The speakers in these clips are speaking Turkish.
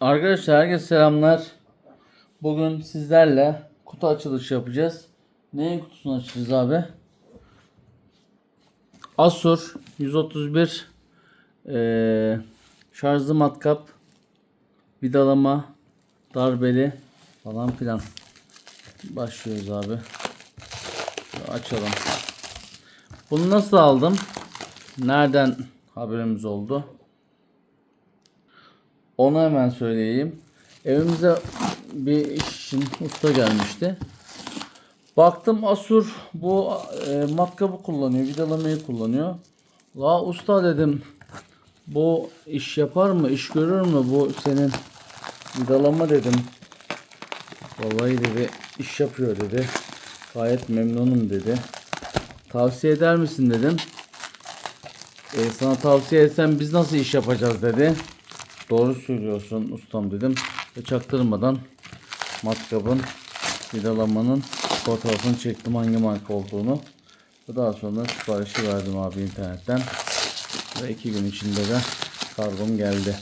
Arkadaşlar herkese selamlar. Bugün sizlerle kutu açılışı yapacağız. Neyin kutusunu açacağız abi? Asus 131 eee şarjlı matkap, vidalama, darbeli falan filan. Başlıyoruz abi. Açalım. Bunu nasıl aldım? Nereden haberimiz oldu? Onu hemen söyleyeyim. Evimize bir iş için usta gelmişti. Baktım Asur bu e, matkabı kullanıyor, vidalamayı kullanıyor. La usta dedim bu iş yapar mı, iş görür mü bu senin vidalama dedim. Vallahi dedi iş yapıyor dedi. Gayet memnunum dedi. Tavsiye eder misin dedim. E, sana tavsiye etsem biz nasıl iş yapacağız dedi. Doğru söylüyorsun ustam dedim. Ve çaktırmadan matkabın vidalamanın fotoğrafını çektim hangi marka olduğunu. Ve daha sonra siparişi verdim abi internetten. Ve iki gün içinde de kargom geldi.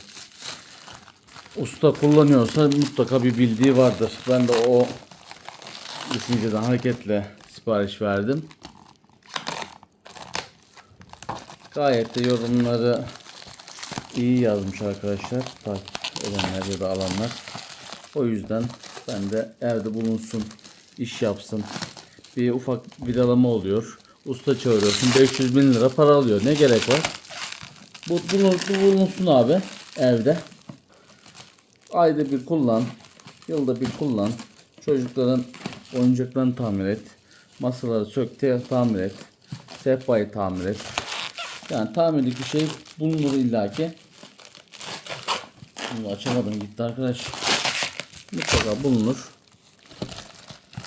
Usta kullanıyorsa mutlaka bir bildiği vardır. Ben de o düşünceden hareketle sipariş verdim. Gayet de yorumları iyi yazmış arkadaşlar. Takip edenler ya da alanlar. O yüzden ben de evde bulunsun, iş yapsın. Bir ufak vidalama oluyor. Usta çağırıyorsun. 500 bin lira para alıyor. Ne gerek var? Bu, bunu, bu bulunsun abi evde. Ayda bir kullan. Yılda bir kullan. Çocukların oyuncaklarını tamir et. Masaları sök, tamir et. Sehpayı tamir et. Yani tamirlik bir şey bulunur illaki. Bunu açamadım gitti arkadaş. Mutlaka bulunur.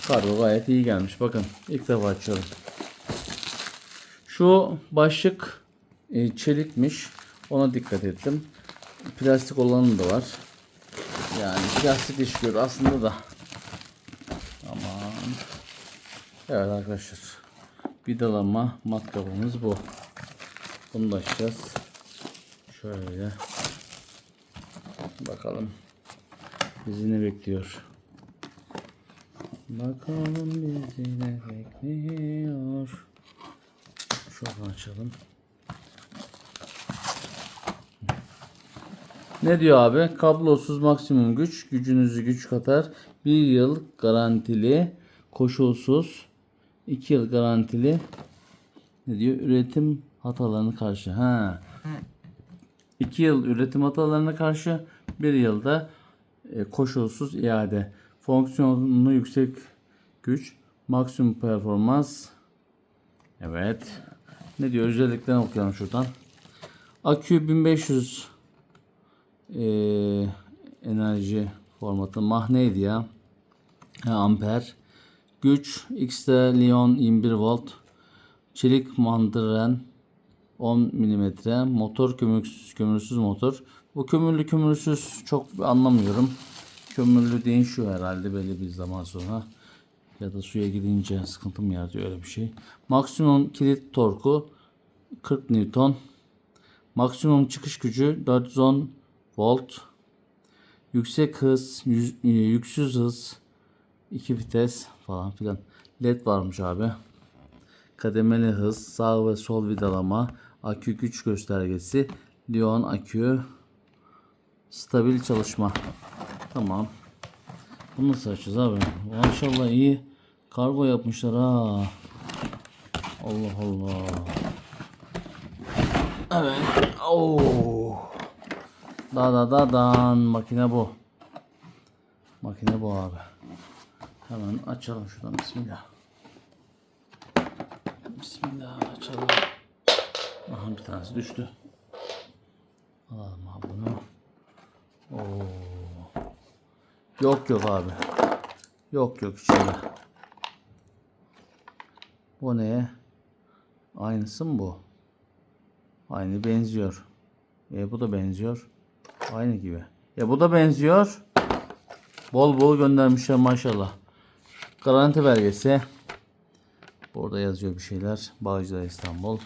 Kargo gayet iyi gelmiş. Bakın ilk defa açıyorum. Şu başlık e, çelikmiş. Ona dikkat ettim. Plastik olanı da var. Yani plastik iş görür aslında da. Aman. Evet arkadaşlar. Vidalama matkabımız bu. Bunu da açacağız. Şöyle. Bakalım. Bizi ne bekliyor? Bakalım bizi ne bekliyor? Şuradan açalım. Ne diyor abi? Kablosuz maksimum güç, gücünüzü güç katar. Bir yıl garantili, koşulsuz, iki yıl garantili. Ne diyor? Üretim hatalarına karşı. Ha. 2 yıl üretim hatalarına karşı, bir yılda e, koşulsuz iade. Fonksiyonlu yüksek güç, maksimum performans. Evet. Ne diyor? Özelliklerini okuyalım şuradan. Akü 1500 e, enerji formatı. Mah neydi ya? Ha, amper. Güç X'de Lyon 21 volt. Çelik mandıren 10 mm. Motor kömürsüz, kömürsüz motor. Bu kömürlü kömürsüz çok anlamıyorum. Kömürlü değişiyor herhalde belli bir zaman sonra. Ya da suya gidince sıkıntı mı yaratıyor öyle bir şey. Maksimum kilit torku 40 Newton. Maksimum çıkış gücü 410 volt. Yüksek hız, yüz- e, yüksüz hız, 2 vites falan filan. LED varmış abi kademeli hız, sağ ve sol vidalama, akü güç göstergesi, Lion akü, stabil çalışma. Tamam. Bunu nasıl açacağız abi? Maşallah iyi kargo yapmışlar ha. Allah Allah. Evet. Oo. Da da da dan makine bu. Makine bu abi. Hemen açalım şuradan bismillah. Bismillah açalım. Aha bir tanesi düştü. Alalım abi bunu. Oo. Yok yok abi. Yok yok içinde. Bu ne? Aynısı mı bu? Aynı benziyor. E bu da benziyor. Aynı gibi. E bu da benziyor. Bol bol göndermişler maşallah. Garanti belgesi. Burada yazıyor bir şeyler. Bağcılar İstanbul.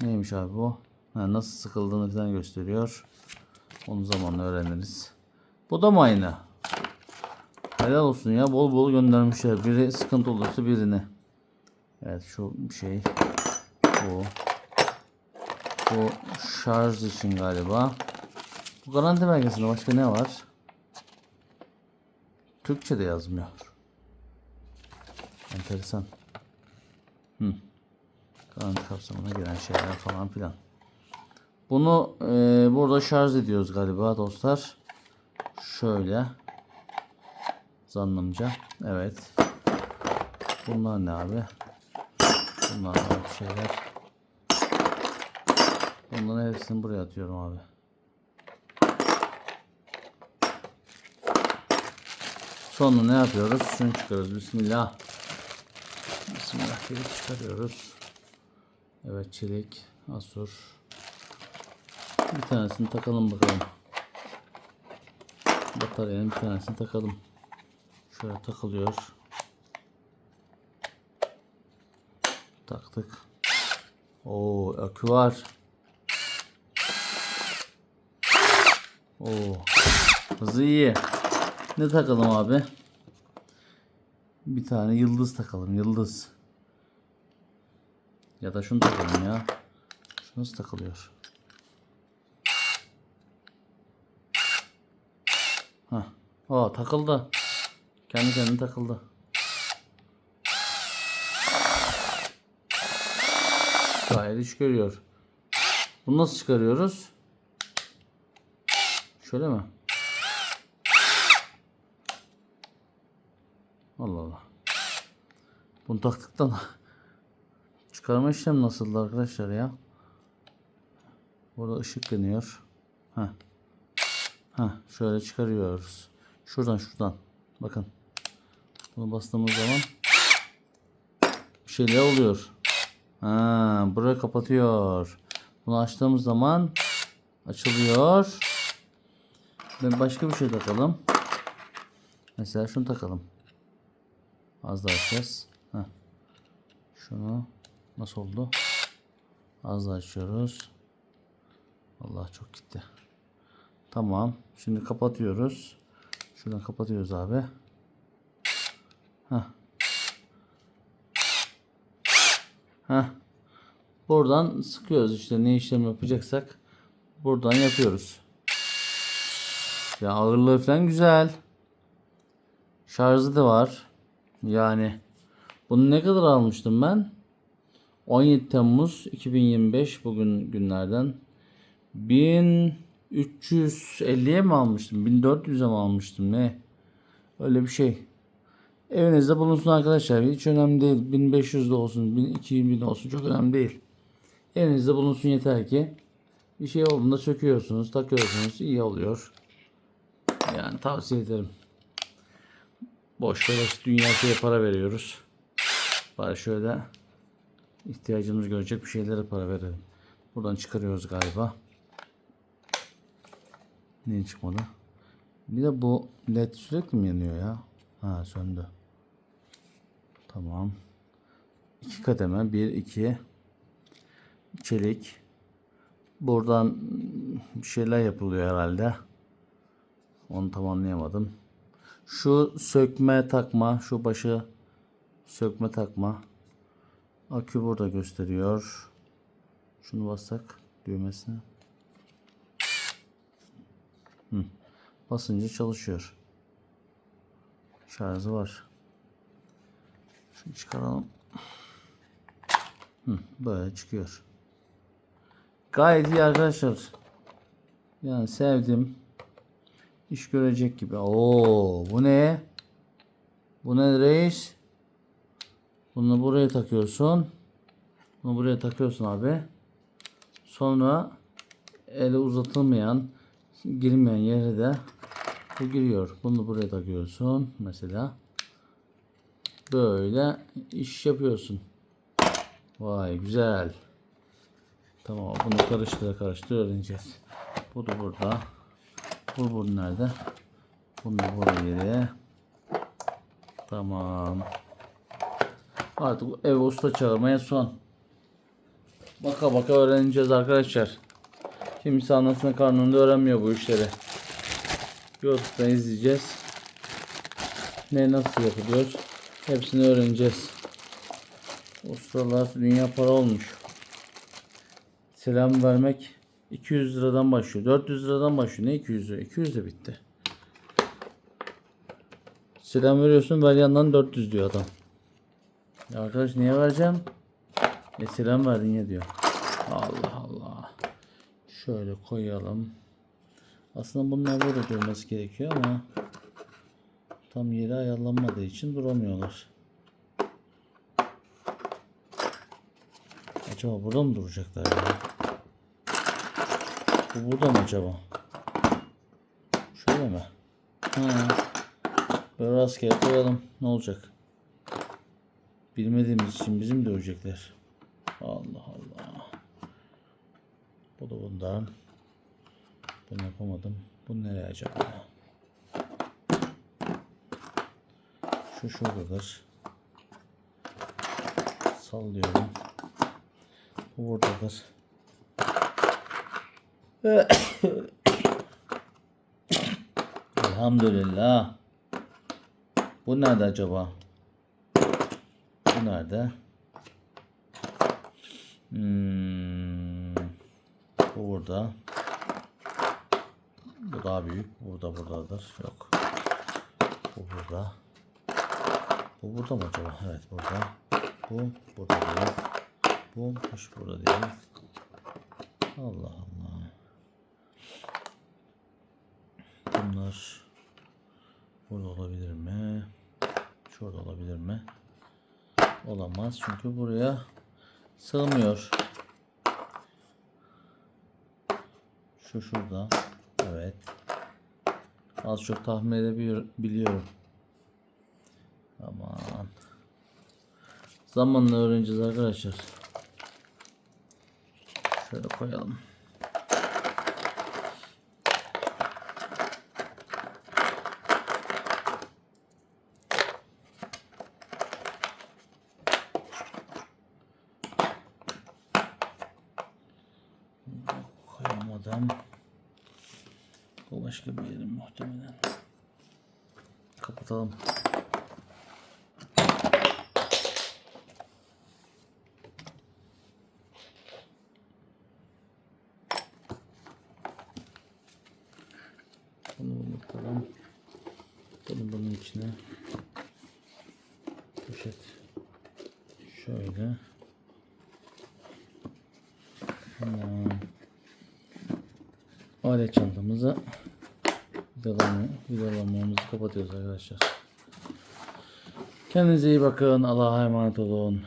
Neymiş abi bu? Ha, nasıl sıkıldığını falan gösteriyor. Onu zamanla öğreniriz. Bu da mı aynı? Helal olsun ya. Bol bol göndermişler. Biri sıkıntı olursa birini. Evet şu şey. Bu. Bu şarj için galiba. Bu garanti belgesinde başka ne var? Türkçe de yazmıyor. Enteresan. Hı. Garanti kapsamına giren şeyler falan filan. Bunu e, burada şarj ediyoruz galiba dostlar. Şöyle. Zannımca. Evet. Bunlar ne abi? Bunlar bir şeyler. Bunların hepsini buraya atıyorum abi. Sonra ne yapıyoruz? Şunu çıkarıyoruz. Bismillah. Bismillah dedik çıkarıyoruz. Evet çelik, asur. Bir tanesini takalım bakalım. Bataryanın bir tanesini takalım. Şöyle takılıyor. Taktık. Oo akü var. Oo. Hızı iyi. Ne takalım abi? Bir tane yıldız takalım. Yıldız. Ya da şunu takalım ya. Şu nasıl takılıyor? Hah. Aa takıldı. Kendi kendine takıldı. Gayet iş görüyor. Bunu nasıl çıkarıyoruz? Şöyle mi? Allah Allah. Bunu taktıktan çıkarma işlemi nasıldı arkadaşlar ya? Burada ışık yanıyor. Heh. Heh, şöyle çıkarıyoruz. Şuradan şuradan. Bakın. Bunu bastığımız zaman bir şeyler oluyor. Ha, burayı kapatıyor. Bunu açtığımız zaman açılıyor. Ve başka bir şey takalım. Mesela şunu takalım. Az daha açacağız. Heh. Şunu nasıl oldu? Az daha açıyoruz. Allah çok gitti. Tamam. Şimdi kapatıyoruz. Şuradan kapatıyoruz abi. Heh. Heh. Buradan sıkıyoruz işte ne işlem yapacaksak buradan yapıyoruz. Ya ağırlığı falan güzel. Şarjı da var. Yani bunu ne kadar almıştım ben? 17 Temmuz 2025 bugün günlerden 1350'ye mi almıştım? 1400'e mi almıştım? Ne? Öyle bir şey. Evinizde bulunsun arkadaşlar. Hiç önemli değil. 1500 de olsun, 2000 de olsun çok önemli değil. Evinizde bulunsun yeter ki bir şey olduğunda söküyorsunuz, takıyorsunuz. iyi oluyor. Yani tavsiye ederim. Boş beleş dünya şeye para veriyoruz. Bari şöyle ihtiyacımız görecek bir şeylere para verelim. Buradan çıkarıyoruz galiba. Niye çıkmadı? Bir de bu led sürekli mi yanıyor ya? Ha söndü. Tamam. İki kademe. Bir, iki. Çelik. Buradan bir şeyler yapılıyor herhalde. Onu tam anlayamadım. Şu sökme takma. Şu başı sökme takma. Akü burada gösteriyor. Şunu bassak düğmesine. Hı. Basınca çalışıyor. Şarjı var. Şunu çıkaralım. Hı, böyle çıkıyor. Gayet iyi arkadaşlar. Yani sevdim. İş görecek gibi. Oo, bu ne? Bu ne reis? Bunu buraya takıyorsun. Bunu buraya takıyorsun abi. Sonra ele uzatılmayan, girmeyen yere de bu giriyor. Bunu buraya takıyorsun mesela. Böyle iş yapıyorsun. Vay güzel. Tamam bunu karıştıra karıştıra öğreneceğiz. Bu da burada. Bu bu nerede? Bunu da buraya. Tamam. Artık ev usta çağırmaya son. Baka baka öğreneceğiz arkadaşlar. Kimisi anasının karnında öğrenmiyor bu işleri. YouTube'dan izleyeceğiz. Ne nasıl yapılıyor? Hepsini öğreneceğiz. Ustalar dünya para olmuş. Selam vermek 200 liradan başlıyor. 400 liradan başlıyor. Ne 200 lira? 200 de bitti. Selam veriyorsun ver yandan 400 diyor adam. Ya arkadaş niye vereceğim? E selam verdin ya diyor. Allah Allah. Şöyle koyalım. Aslında bunlar böyle durması gerekiyor ama tam yeri ayarlanmadığı için duramıyorlar. Acaba burada mı duracaklar ya? Bu burada mı acaba? Şöyle mi? Ha. Böyle rastgele koyalım. Ne olacak? Bilmediğimiz için bizim dövecekler. Allah Allah. Bu da bundan. Bunu yapamadım. Bu nereye acaba? Şu şuradadır. Sallıyorum. Bu buradadır. Elhamdülillah. Bu nerede acaba? Bu nerede? Hmm, bu burada. Daha büyük. Bu da buradadır. Yok. Bu burada. Bu burada mı acaba? Evet burada. Bu burada değil. Bu hiç burada değil. Allah Allah. Bunlar burada olabilir mi? Şurada olabilir mi? Olamaz çünkü buraya sığmıyor. Şu şurada. Evet. Az çok tahmin edebiliyorum. Aman. Zamanla öğreneceğiz arkadaşlar. Şöyle koyalım. koyamadım. Başka bir yerim muhtemelen. Kapatalım. Bunu unutalım. Bunu bunun içine poşet şöyle Tamam. Alet çantamızı vidalama, vidalamamızı kapatıyoruz arkadaşlar. Kendinize iyi bakın. Allah'a emanet olun.